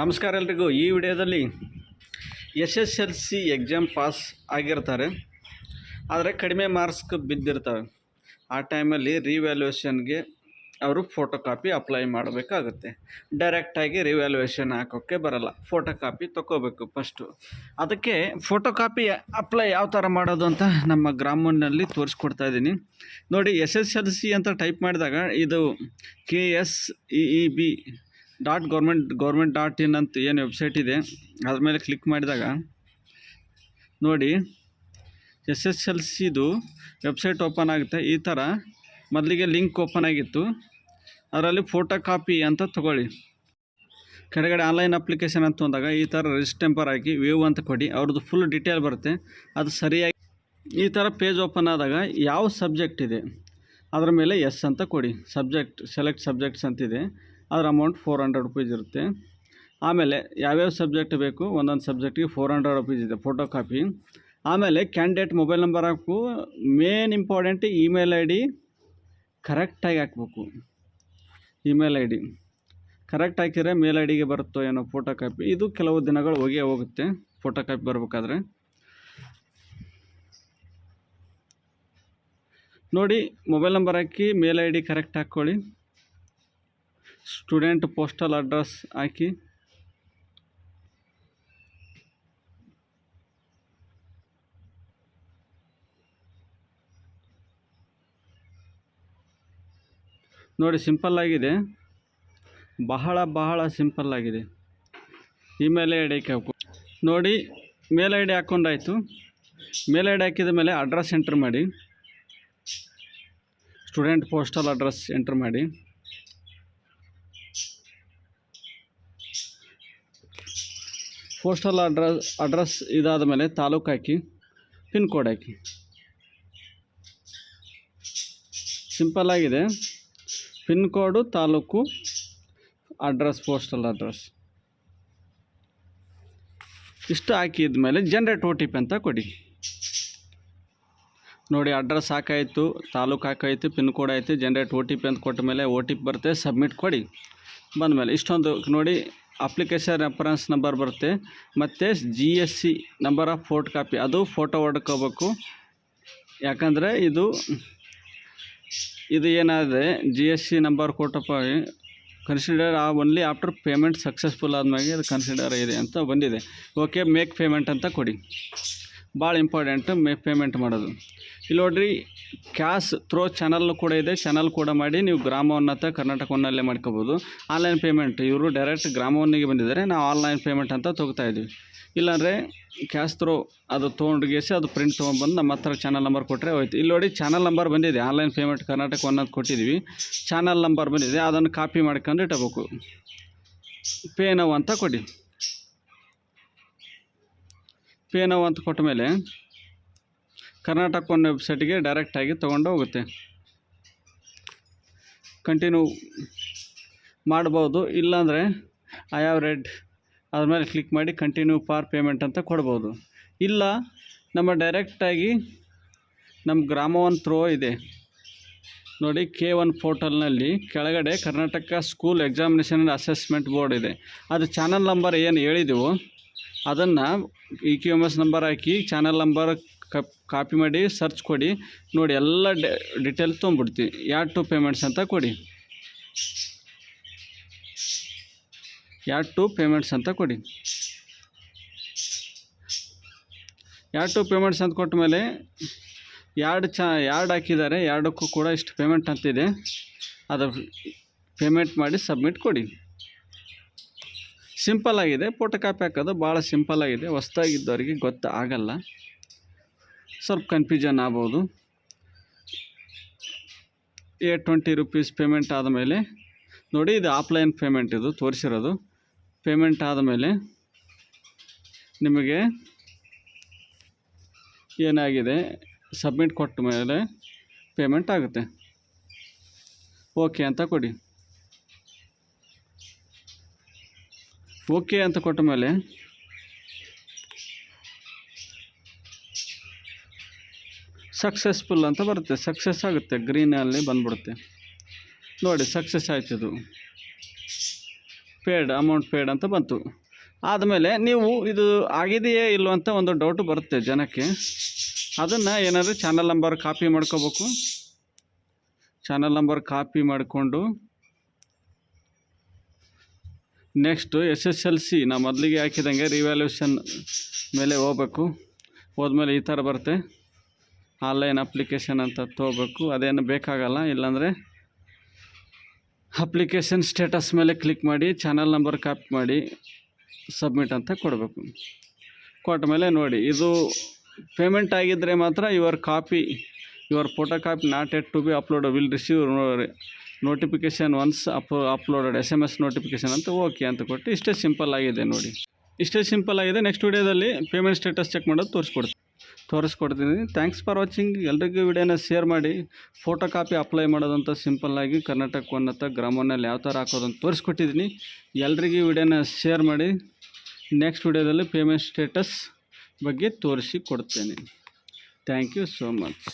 ನಮಸ್ಕಾರ ಎಲ್ರಿಗೂ. ಈ ವಿಡಿಯೋದಲ್ಲಿ S S L C exam pass ಆಗಿರ್ತಾರೆ. ಆದರೆ ಕಡಿಮೆ ಮಾರ್ಕ್ಸ್ ಬಿದ್ದಿರ್ತವೆ. ಆ ಟೈಮಲ್ಲಿ ರಿವ್ಯಾಲ್ಯೂಯೇಷನ್ಗೆ ಅವರು ಫೋಟೋ ಕಾಪಿ ಅಪ್ಲೈ ಮಾಡಬೇಕಾಗುತ್ತೆ. ಡೈರೆಕ್ಟಾಗಿ ರಿವ್ಯಾಲ್ಯೂಯೇಷನ್ ಹಾಕೋಕ್ಕೆ ಬರಲ್ಲ. ಫೋಟೋ ಕಾಪಿ ತೊಗೋಬೇಕು ಫಸ್ಟು. ಅದಕ್ಕೆ ಫೋಟೋ ಕಾಪಿ ಅಪ್ಲೈ ಯಾವ ಥರ ಮಾಡೋದು ಅಂತ ನಮ್ಮ ಗ್ರಾಮನಲ್ಲಿ ತೋರಿಸ್ಕೊಡ್ತಾ ಇದ್ದೀನಿ. ನೋಡಿ ಎಸ್ ಎಸ್ ಎಲ್ ಸಿ ಅಂತ ಟೈಪ್ ಮಾಡಿದಾಗ ಇದು K S E E B dot government government dot in ಅಂತ ಏನು ವೆಬ್ಸೈಟ್ ಇದೆ ಅದ್ರ ಮೇಲೆ ಕ್ಲಿಕ್ ಮಾಡಿದಾಗ ನೋಡಿ, ಎಸ್ ಎಸ್ ಎಲ್ ಸಿದು ವೆಬ್ಸೈಟ್ ಓಪನ್ ಆಗುತ್ತೆ. ಈ ಥರ ಮೊದಲಿಗೆ ಲಿಂಕ್ ಓಪನ್ ಆಗಿತ್ತು. ಅದರಲ್ಲಿ ಫೋಟೋ ಕಾಪಿ ಅಂತ ತಗೊಳ್ಳಿ. ಕೆಳಗಡೆ ಆನ್ಲೈನ್ ಅಪ್ಲಿಕೇಶನ್ ಅಂತ ಅಂದಾಗ ಈ ಥರ ರಿಜಿಸ್ಟೆಂಪರ್ ಹಾಕಿ ವ್ಯೂ ಅಂತ ಕೊಡಿ. ಅವ್ರದ್ದು ಫುಲ್ ಡೀಟೇಲ್ ಬರುತ್ತೆ. ಅದು ಸರಿಯಾಗಿ, ಈ ಥರ ಪೇಜ್ ಓಪನ್ ಆದಾಗ ಯಾವ ಸಬ್ಜೆಕ್ಟ್ ಇದೆ, ಅದರ ಮೇಲೆ ಎಸ್ ಅಂತ ಕೊಡಿ. ಸಬ್ಜೆಕ್ಟ್ ಸೆಲೆಕ್ಟ್ ಸಬ್ಜೆಕ್ಟ್ಸ್ ಅಂತಿದೆ. ಅದರ ಅಮೌಂಟ್ ಫೋರ್ ಹಂಡ್ರೆಡ್ ರುಪೀಸ್ ಇರುತ್ತೆ. ಆಮೇಲೆ ಯಾವ್ಯಾವ ಸಬ್ಜೆಕ್ಟ್ ಬೇಕು, ಒಂದೊಂದು ಸಬ್ಜೆಕ್ಟಿಗೆ ಫೋರ್ ಹಂಡ್ರೆಡ್ ರುಪೀಸ್ ಇದೆ ಫೋಟೋ ಕಾಪಿ ಆಮೇಲೆ ಕ್ಯಾಂಡಿಡೇಟ್ ಮೊಬೈಲ್ ನಂಬರ್ ಹಾಕು main important email I D ಕರೆಕ್ಟಾಗಿ ಹಾಕ್ಬೇಕು. ಇಮೇಲ್ ಐ ಡಿ ಕರೆಕ್ಟ್ ಹಾಕಿದರೆ ಮೇಲ್ ಐ ಡಿಗೆ ಬರುತ್ತೋ ಏನೋ ಫೋಟೋ ಕಾಪಿ ಇದು ಕೆಲವು ದಿನಗಳು ಹೋಗಿ ಹೋಗುತ್ತೆ ಫೋಟೋ ಕಾಪಿ ಬರಬೇಕಾದ್ರೆ. ನೋಡಿ ಮೊಬೈಲ್ ನಂಬರ್ ಹಾಕಿ ಮೇಲ್ ಐ ಡಿ ಕರೆಕ್ಟ್ ಹಾಕ್ಕೊಳ್ಳಿ. ಸ್ಟೂಡೆಂಟ್ ಪೋಸ್ಟಲ್ ಅಡ್ರೆಸ್ ಹಾಕಿ. ನೋಡಿ ಸಿಂಪಲ್ ಆಗಿದೆ. ಬಹಳ ಬಹಳ ಸಿಂಪಲ್ ಆಗಿದೆ. ಇಮೇಲ್ ಐ ಡಿ ಹಾಕು ನೋಡಿ, ಮೇಲ್ ಐ ಡಿ ಹಾಕ್ಕೊಂಡಾಯಿತು ಮೇಲ್ ಐ ಡಿ ಹಾಕಿದ ಮೇಲೆ ಅಡ್ರೆಸ್ ಎಂಟ್ರ್ ಮಾಡಿ. ಸ್ಟೂಡೆಂಟ್ ಪೋಸ್ಟಲ್ ಅಡ್ರೆಸ್ ಎಂಟ್ರ್ ಮಾಡಿ. ಪೋಸ್ಟಲ್ ಅಡ್ರೆಸ್ ಅಡ್ರೆಸ್ ಇದಾದ ಮೇಲೆ ತಾಲೂಕು ಹಾಕಿ ಪಿನ್ ಕೋಡ್ ಹಾಕಿ. ಸಿಂಪಲ್ ಆಗಿದೆ. Pin code taluk address postal address ಇಷ್ಟು ಹಾಕಿದ ಮೇಲೆ ಜನ್ರೇಟ್ ಓ ಅಂತ ಕೊಡಿ. ನೋಡಿ ಅಡ್ರೆಸ್ ಹಾಕಾಯಿತು, ತಾಲೂಕು ಹಾಕಾಯಿತು ಪಿನ್ ಕೋಡ್ ಆಯಿತು ಜನ್ರೇಟ್ ಓ ಟಿ ಅಂತ ಕೊಟ್ಟ ಮೇಲೆ ಓ ಟಿ ಪಿ ಬರುತ್ತೆ ಸಬ್ಮಿಟ್ ಕೊಡಿ. ಬಂದಮೇಲೆ ಇಷ್ಟೊಂದು ನೋಡಿ ಅಪ್ಲಿಕೇಶನ್ ರೆಫರೆನ್ಸ್ ನಂಬರ್ ಬರುತ್ತೆ. ಮತ್ತು G S C number of photo copy ಅದು ಫೋಟೋ ಹೊಡ್ಕೋಬೇಕು. ಯಾಕಂದರೆ ಇದು ಇದು ಏನಾದರೆ ಜಿ ಎಸ್ ಸಿ ನಂಬರ್ ಕೊಟ್ಟಪ್ಪ ಕನ್ಸಿಡರ್ ಆ ಒನ್ಲಿ ಆಫ್ಟರ್ ಪೇಮೆಂಟ್ ಸಕ್ಸಸ್ಫುಲ್ ಆದಮೇಲೆ ಅದು ಕನ್ಸಿಡರ್ ಇದೆ ಅಂತ ಬಂದಿದೆ. ಓಕೆ ಮೇಕ್ ಪೇಮೆಂಟ್ ಅಂತ ಕೊಡಿ. ಭಾಳ ಇಂಪಾರ್ಟೆಂಟ್ ಮೇ ಪೇಮೆಂಟ್ ಮಾಡೋದು. ಇಲ್ಲಿ ನೋಡ್ರಿ ಕ್ಯಾಶ್ ಥ್ರೋ ಚಾನಲ್ ಕೂಡ ಇದೆ. ಚಾನಲ್ ಕೂಡ ಮಾಡಿ ನೀವು ಗ್ರಾಮವನ್ನು ಅಥವಾ ಕರ್ನಾಟಕವನ್ನಲ್ಲೇ ಮಾಡ್ಕೋಬೋದು. ಆನ್ಲೈನ್ ಪೇಮೆಂಟ್ ಇವರು ಡೈರೆಕ್ಟ್ ಗ್ರಾಮವನ್ನಿಗೆ ಬಂದಿದ್ದಾರೆ. ನಾವು ಆನ್ಲೈನ್ ಪೇಮೆಂಟ್ ಅಂತ ತೊಗೋತಾ ಇಲ್ಲಾಂದರೆ ಕ್ಯಾಶ್ ಥ್ರೋ ಅದು ತೊಗೊಂಡ್ಗೇಸಿ ಅದು ಪ್ರಿಂಟ್ ತೊಗೊಂಡ್ಬಂದು ನಮ್ಮ ಹತ್ರ ಚಾನಲ್ ನಂಬರ್ ಕೊಟ್ಟರೆ ಹೋಯ್ತು. ಇಲ್ಲಿ ನೋಡಿ ಚಾನಲ್ ನಂಬರ್ ಬಂದಿದೆ. ಆನ್ಲೈನ್ ಪೇಮೆಂಟ್ ಕರ್ನಾಟಕ ಅನ್ನೋದು ಕೊಟ್ಟಿದ್ದೀವಿ. ಚಾನಲ್ ನಂಬರ್ ಬಂದಿದೆ. ಅದನ್ನು ಕಾಪಿ ಮಾಡ್ಕೊಂಡು ಇಟ್ಟಬೇಕು ಪೇ ನಾವು ಅಂತ ಕೊಡಿ. ಪೇ ನಾವು ಅಂತ ಕೊಟ್ಟ ಮೇಲೆ ಕರ್ನಾಟಕ ಒಂದು ವೆಬ್ಸೈಟಿಗೆ ಡೈರೆಕ್ಟಾಗಿ ತೊಗೊಂಡು ಹೋಗುತ್ತೆ. ಕಂಟಿನ್ಯೂ ಮಾಡ್ಬೋದು, ಇಲ್ಲಾಂದರೆ ಐ ಹ್ಯಾವ್ ರೆಡ್ ಅದ್ರ ಮೇಲೆ ಕ್ಲಿಕ್ ಮಾಡಿ ಕಂಟಿನ್ಯೂ ಫಾರ್ ಪೇಮೆಂಟ್ ಅಂತ ಕೊಡ್ಬೋದು. ಇಲ್ಲ, ನಮ್ಮ ಡೈರೆಕ್ಟಾಗಿ ನಮ್ಮ ಗ್ರಾಮ ಒನ್ ಥ್ರೋ ಇದೆ. ನೋಡಿ ಕೆ ಒನ್ ಪೋರ್ಟಲ್ನಲ್ಲಿ ಕೆಳಗಡೆ Karnataka school examination assessment board ಇದೆ. ಅದು ಚಾನಲ್ ನಂಬರ್ ಏನು ಹೇಳಿದೆವೋ ಅದನ್ನು E Q M S number ಹಾಕಿ ಚಾನಲ್ ನಂಬರ್ ಕಪ್ ಮಾಡಿ ಸರ್ಚ್ ಕೊಡಿ. ನೋಡಿ, ಎಲ್ಲ ಡಿಟೇಲ್ ತೊಗೊಂಬಿಡ್ತೀವಿ ಯಾಡ್ ಟು ಪೇಮೆಂಟ್ಸ್ ಅಂತ ಕೊಡಿ. ಯಾಡ್ ಟು ಪೇಮೆಂಟ್ಸ್ ಅಂತ ಕೊಡಿ. ಯಾಡ್ ಟು ಪೇಮೆಂಟ್ಸ್ ಅಂತ ಕೊಟ್ಟ ಮೇಲೆ ಯಾರ್ಡ್ ಚಾ ಯಾರ್ಡ್ ಹಾಕಿದ್ದಾರೆ. ಎರಡಕ್ಕೂ ಕೂಡ ಇಷ್ಟು ಪೇಮೆಂಟ್ ಅಂತಿದೆ. ಅದು ಪೇಮೆಂಟ್ ಮಾಡಿ ಸಬ್ಮಿಟ್ ಕೊಡಿ. ಸಿಂಪಲ್ ಆಗಿದೆ. ಫೋಟೋ ಕಾಪಿ ಹಾಕೋದು ಭಾಳ ಸಿಂಪಲ್ ಆಗಿದೆ. ಹೊಸ್ದಾಗಿದ್ದವರಿಗೆ ಗೊತ್ತು ಆಗಲ್ಲ. ಸ್ವಲ್ಪ ಕನ್ಫ್ಯೂಷನ್ ಆಗ್ಬೋದು. ಏ ಟ್ವೆಂಟಿ ರುಪೀಸ್ ಪೇಮೆಂಟ್ ಆದಮೇಲೆ ನೋಡಿ ಇದು ಆಫ್ಲೈನ್ ಪೇಮೆಂಟ್ ಇದು, ತೋರಿಸಿರೋದು. ಪೇಮೆಂಟ್ ಆದಮೇಲೆ ನಿಮಗೆ ಏನಾಗಿದೆ? ಸಬ್ಮಿಟ್ ಕೊಟ್ಟ ಮೇಲೆ ಪೇಮೆಂಟ್ ಆಗುತ್ತೆ. ಓಕೆ ಅಂತ ಕೊಡಿ. ಓಕೆ ಅಂತ ಕೊಟ್ಟ ಮೇಲೆ ಸಕ್ಸಸ್ಫುಲ್ ಅಂತ ಬರುತ್ತೆ. ಸಕ್ಸಸ್ ಆಗುತ್ತೆ. ಗ್ರೀನಲ್ಲಿ ಬಂದ್ಬಿಡುತ್ತೆ. ನೋಡಿ, ಸಕ್ಸಸ್ ಆಯ್ತು ಇದು. ಪೇಡ್ ಅಮೌಂಟ್ ಪೇಡ್ ಅಂತ ಬಂತು. ಆದಮೇಲೆ ನೀವು ಇದು ಆಗಿದೆಯೇ ಇಲ್ಲೋ ಅಂತ ಒಂದು ಡೌಟ್ ಬರುತ್ತೆ ಜನಕ್ಕೆ. ಅದನ್ನು ಏನಾದರೂ ಚಾನಲ್ ನಂಬರ್ ಕಾಪಿ ಮಾಡ್ಕೋಬೇಕು. ಚಾನಲ್ ನಂಬರ್ ಕಾಪಿ ಮಾಡಿಕೊಂಡು next S S L C ನಾ ಮೊದಲಿಗೆ ಹಾಕಿದಂಗೆ ರಿವ್ಯಾಲ್ಯೂಷನ್ ಮೇಲೆ ಹೋಗ್ಬೇಕು. ಹೋದ್ಮೇಲೆ ಈ ಥರ ಬರುತ್ತೆ. ಆನ್ಲೈನ್ ಅಪ್ಲಿಕೇಶನ್ ಅಂತ ತೊಗೋಬೇಕು. ಅದೇನು ಬೇಕಾಗಲ್ಲ, ಇಲ್ಲಾಂದರೆ ಅಪ್ಲಿಕೇಶನ್ ಸ್ಟೇಟಸ್ ಮೇಲೆ ಕ್ಲಿಕ್ ಮಾಡಿ ಚಾನಲ್ ನಂಬರ್ ಕಾಪಿ ಮಾಡಿ ಸಬ್ಮಿಟ್ ಅಂತ ಕೊಡಬೇಕು. ಕೊಟ್ಟ ಮೇಲೆ ನೋಡಿ, ಇದು ಪೇಮೆಂಟ್ ಆಗಿದ್ದರೆ ಮಾತ್ರ your copy your photocopy not yet to be upload will receive notification once up uploaded S M S notification ಅಂತ ಓಕೆ ಅಂತ ಕೊಟ್ಟು ಇಷ್ಟೇ ಸಿಂಪಲ್ ಆಗಿದೆ ನೋಡಿ. ಇಷ್ಟೇ ಸಿಂಪಲ್ ಆಗಿದೆ. ನೆಕ್ಸ್ಟ್ ವೀಡಿಯೋದಲ್ಲಿ ಪೇಮೆಂಟ್ ಸ್ಟೇಟಸ್ ಚೆಕ್ ಮಾಡೋದು ತೋರಿಸ್ಕೊಡ್ತೀನಿ. ತೋರಿಸ್ಕೊಡ್ತೀನಿ. ಥ್ಯಾಂಕ್ಸ್ ಫಾರ್ ವಾಚಿಂಗ್ ಎಲ್ರಿಗೂ ವಿಡಿಯೋನ ಶೇರ್ ಮಾಡಿ. ಫೋಟೋ ಕಾಪಿ ಅಪ್ಲೈ ಮಾಡೋದಂತ ಸಿಂಪಲ್ಲಾಗಿ ಕರ್ನಾಟಕ ಉನ್ನತ ಗ್ರಾಮನಲ್ಲಿ ಯಾವ ಥರ ಹಾಕೋದಂತ ತೋರಿಸ್ಕೊಟ್ಟಿದ್ದೀನಿ. ಎಲ್ರಿಗೂ ವಿಡಿಯೋನ ಶೇರ್ ಮಾಡಿ. ನೆಕ್ಸ್ಟ್ ವಿಡಿಯೋದಲ್ಲಿ ಪೇಮೆಂಟ್ ಸ್ಟೇಟಸ್ ಬಗ್ಗೆ ತೋರಿಸಿ ಕೊಡ್ತೇನೆ. Thank you so much